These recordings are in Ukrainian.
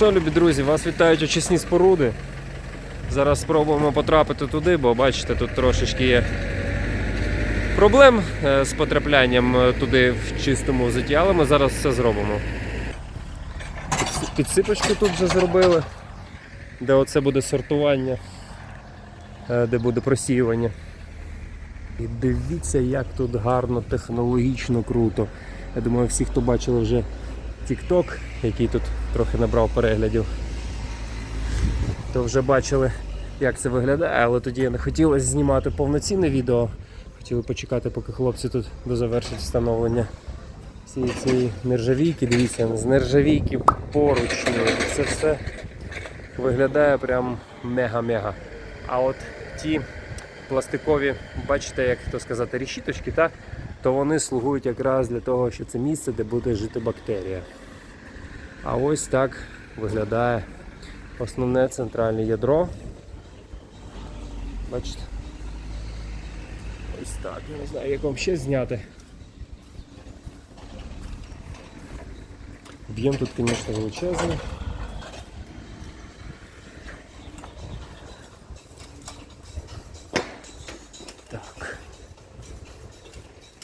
що, любі друзі, вас вітають очисні споруди. Зараз спробуємо потрапити туди, бо бачите, тут трошечки є проблем е, з потраплянням е, туди в чистому взутті, але ми зараз все зробимо. Підсипочку тут вже зробили, де оце буде сортування, е, де буде просіювання. І дивіться, як тут гарно, технологічно круто. Я думаю, всі, хто бачили вже TikTok, який тут трохи набрав переглядів, то вже бачили, як це виглядає, але тоді не хотілося знімати повноцінне відео. Хотіли почекати, поки хлопці тут дозавершать встановлення всієї цієї нержавійки. Дивіться, з нержавійки поручні. Це все виглядає прям мега-мега. А от ті пластикові, бачите, як то сказати, рішіточки, так? То вони слугують якраз для того, що це місце, де буде жити бактерія. А ось так виглядає основне центральне ядро. Бачите? Ось так, я не знаю, як вам ще зняти. Об'єм тут, звісно, величезний.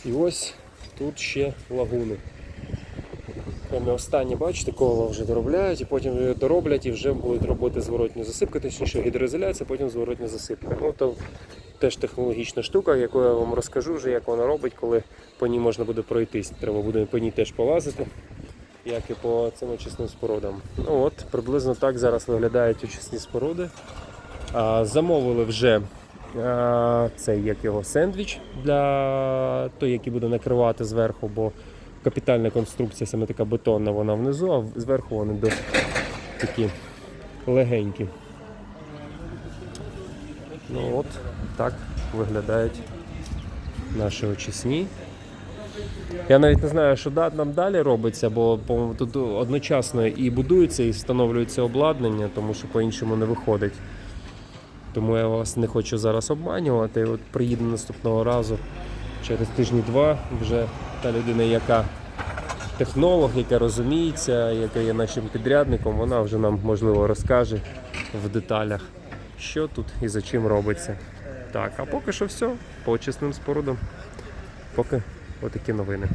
І ось тут ще лагуни. Прямо останні, бачите, коло вже доробляють, і потім дороблять і вже будуть робити зворотню засипку, точніше гідроізоляція, потім зворотня засипка. Ну, то теж технологічна штука, яку я вам розкажу вже, як вона робить, коли по ній можна буде пройтись. Треба буде по ній теж полазити, як і по цим очисним спорудам. Ну от, приблизно так зараз виглядають очисні споруди. А, замовили вже а, цей як його сендвіч для той, який буде накривати зверху, бо капітальна конструкція, саме така бетонна, вона внизу, а зверху вони досить такі легенькі. Ну от так виглядають наші очисні. Я навіть не знаю, що нам далі робиться, бо тут одночасно і будується, і встановлюється обладнання, тому що по-іншому не виходить. Тому я вас не хочу зараз обманювати. От приїду наступного разу через тижні-два вже та людина, яка технолог, яка розуміється, яка є нашим підрядником, вона вже нам можливо розкаже в деталях, що тут і за чим робиться. Так, а поки що все, по очисним спорудам. Поки отакі новини.